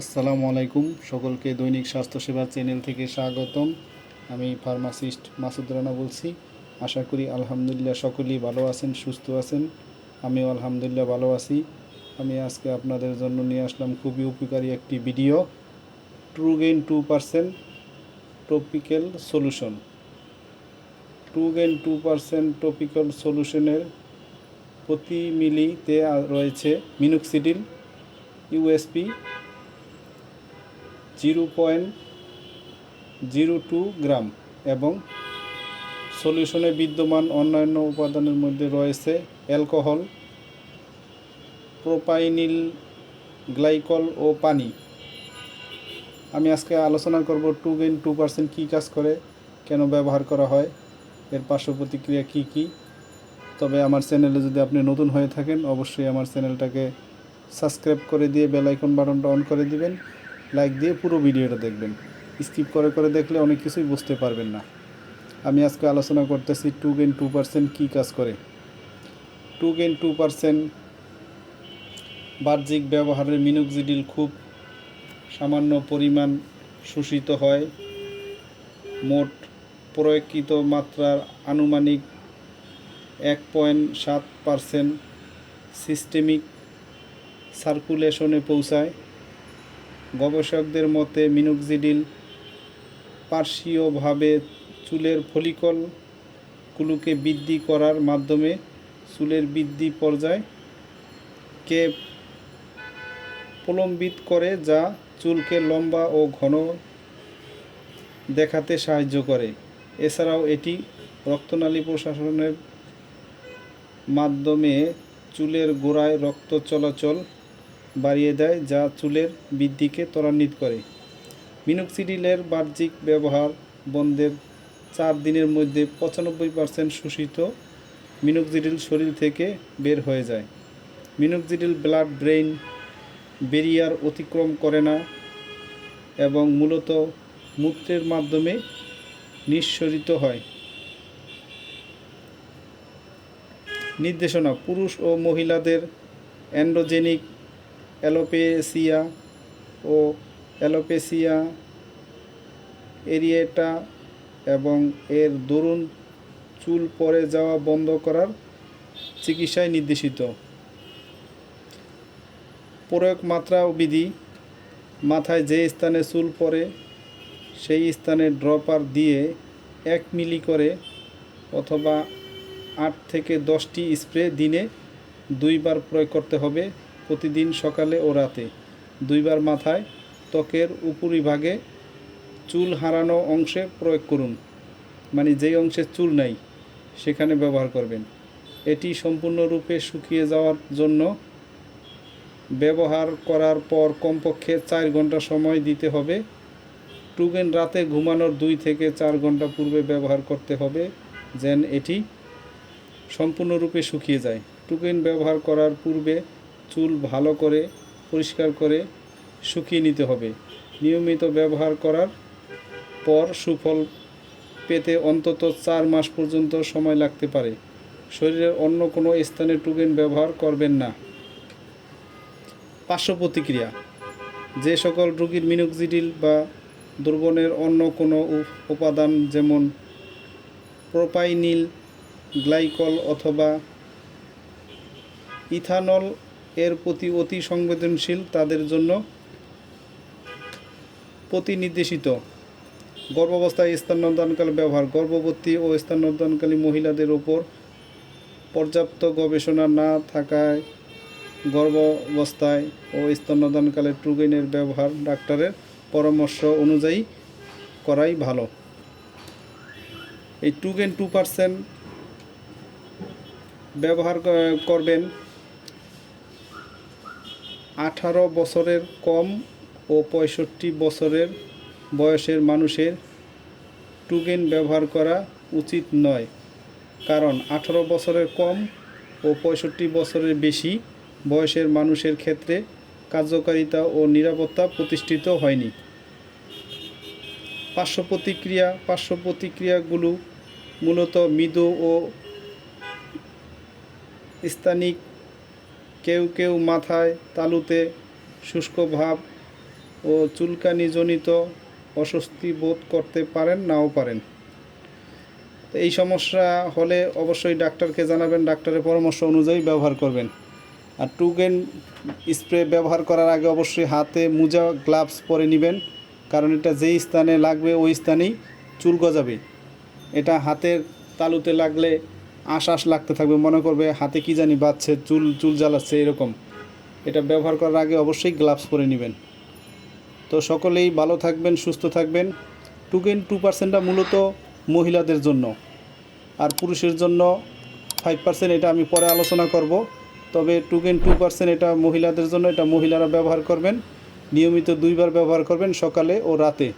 আসসালামু আলাইকুম। সকলকে দৈনিক স্বাস্থ্যসেবা চ্যানেল থেকে স্বাগতম। আমি ফার্মাসিস্ট মাসুদ রানা বলছি। আশা করি আলহামদুলিল্লাহ সকলেই ভালো আছেন, সুস্থ আছেন। আমিও আলহামদুলিল্লাহ ভালো আছি। আমি আজকে আপনাদের জন্য নিয়ে আসলাম খুবই উপকারী একটি video. True gain two percent topical solution true gain two percent topical সলিউশনের প্রতি মিলিতে রয়েছে minoxidil USP zero point zero two gram এবং সলিউশনে বিদ্যমান অন্যান্য উপাদানের মধ্যে রয়েছে অ্যালকোহল, প্রোপাইনিল, গ্লাইকল ও পানি। আমি আজকে আলোচনা করব টু গেন টু পার্সেন্ট কী কাজ করে, কেন ব্যবহার করা হয়, এর পার্শ্ব প্রতিক্রিয়া কী কী। তবে আমার চ্যানেলে যদি আপনি নতুন হয়ে থাকেন, অবশ্যই আমার চ্যানেলটাকে সাবস্ক্রাইব করে দিয়ে বেল আইকন বাটনটা অন করে দিবেন। লাইক দিয়ে পুরো ভিডিওটা দেখবেন। স্কিপ করে করে দেখলে অনেক কিছুই বুঝতে পারবেন না। আমি আজকে আলোচনা করতেছি টু গেন টু পার্সেন্ট কী কাজ করে। টু গেন টু পার্সেন্ট বাহ্যিক ব্যবহারের মিনুক্সিডিল খুব সামান্য পরিমাণ শোষিত হয়। মোট প্রয়োগকৃত মাত্রার আনুমানিক এক পয়েন্ট সাত পার্সেন্ট সিস্টেমিক সার্কুলেশনে পৌঁছায়। গবেষকদের মতে, মিনুক্সিডিল পার্শ্বীয়ভাবে চুলের ফলিকলগুলোকে বৃদ্ধি করার মাধ্যমে চুলের বৃদ্ধি পর্যায়কে প্রলম্বিত করে, যা চুলকে লম্বা ও ঘন দেখাতে সাহায্য করে। এছাড়াও এটি রক্তনালী প্রশাসনের মাধ্যমে চুলের গোড়ায় রক্ত চলাচল বাড়িয়ে দেয় যা চুলের বৃদ্ধিকে ত্বরান্বিত করে। মিনোক্সিডিলের বাহ্যিক ব্যবহার বন্ধের চার দিনের মধ্যে পঁচানব্বই পার্সেন্ট শোষিত মিনোক্সিডিল শরীর থেকে বের হয়ে যায়। মিনোক্সিডিল ব্লাড ব্রেইন বেরিয়ার অতিক্রম করে না এবং মূলত মূত্রের মাধ্যমে নিঃসরিত হয়। নির্দেশনা, পুরুষ ও মহিলাদের অ্যান্ড্রোজেনিক অ্যালোপেসিয়া ও অ্যালোপেসিয়া এরিয়েটা এবং এর দরুন চুল পড়ে যাওয়া বন্ধ করার চিকিৎসায় নির্দেশিত। প্রয়োগ মাত্রা ও বিধি। মাথায় যে স্থানে চুল পড়ে সেই স্থানে ড্রপার দিয়ে এক মিলি করে অথবা আট থেকে দশটি স্প্রে দিনে দুইবার প্রয়োগ করতে হবে। প্রতিদিন সকালে ও রাতে। দুইবার মাথায় ত্বকের উপরিভাগে চুল হারানো অংশে প্রয়োগ করুন। মানে যেই অংশে চুল নাই, সেখানে ব্যবহার করবেন। এটি সম্পূর্ণরূপে শুকিয়ে যাওয়ার জন্য ব্যবহার করার পর কমপক্ষে চার ঘণ্টা সময় দিতে হবে। টুগেন রাতে ঘুমানোর দুই থেকে চার ঘণ্টা পূর্বে ব্যবহার করতে হবে যেন এটি সম্পূর্ণরূপে শুকিয়ে যায়। টুকেন ব্যবহার করার পূর্বে চুল ভালো করে, পরিষ্কার করে শুকিয়ে নিতে হবে। নিয়মিত ব্যবহার করার পর সুফল পেতে অন্তত চার মাস পর্যন্ত সময় লাগতে পারে। শরীরের অন্য কোনো স্থানে টুকেন ব্যবহার করবেন না। পার্শ্ব প্রতিক্রিয়া। যে সকল রোগীর মিনোক্সিডিল বা দুর্বনের অন্য কোনো উপ- উপাদান যেমন প্রোপাইনিল, গ্লাইকল অথবা ইথানল এর প্রতি অতি সংবেদনশীল তাদের জন্য প্রতিনির্দেশিত। গর্ভাবস্থায় স্তন্যদানকালে ব্যবহার, গর্ভবতী ও স্তন্যদানকালী মহিলাদের উপর পর্যাপ্ত গবেষণা না থাকায় গর্ভাবস্থায় ও স্তন্যদানকালে ট্রুগেনের ব্যবহার ডাক্তারের পরামর্শ অনুযায়ী করাই ভালো। এই টুগেন টু পার্সেন্ট ব্যবহার করবেন আঠারো বছরের কম ও পঁয়ষট্টি বছরের বয়সের মানুষের টুগেন ব্যবহার করা উচিত নয়। কারণ আঠারো বছরের কম ও পঁয়ষট্টি বছরের বেশি বয়সের মানুষের ক্ষেত্রে কার্যকারিতা ও নিরাপত্তা প্রতিষ্ঠিত হয়নি। পার্শ্ব প্রতিক্রিয়া পার্শ্ব প্রতিক্রিয়াগুলো মূলত মৃদু ও স্থানিক কেউ কেউ মাথায় তালুতে শুষ্ক ভাব ও চুলকানিজনিত অস্বস্তি বোধ করতে পারেন, নাও পারেন। এই সমস্যা হলে অবশ্যই ডাক্তারকে জানাবেন, ডাক্তারের পরামর্শ অনুযায়ী ব্যবহার করবেন। আর টুগেন স্প্রে ব্যবহার করার আগে অবশ্যই হাতে মোজা, গ্লাভস পরে নেবেন, কারণ এটা যেই স্থানে লাগবে ওই স্থানেই চুল গজাবে। এটা হাতের তালুতে লাগলে আশ লাগতে থাকবে, মনে করবে হাতে কি জানি বাজছে, চুল চুল জ্বালাচ্ছে, এরকম। এটা ব্যবহার করার আগে অবশ্যই গ্লাভস পরে নেবেন। তো সকলেই ভালো থাকবেন, সুস্থ থাকবেন। টুগেন টু পার্সেন্টটা মূলত মহিলাদের জন্য। আর পুরুষের জন্য ফাইভ পার্সেন্ট এটা আমি পরে আলোচনা করব। তবে টুগেন টু পার্সেন্ট এটা মহিলাদের জন্য, এটা মহিলারা ব্যবহার করবেন। নিয়মিত দুইবার ব্যবহার করবেন সকালে ও রাতে।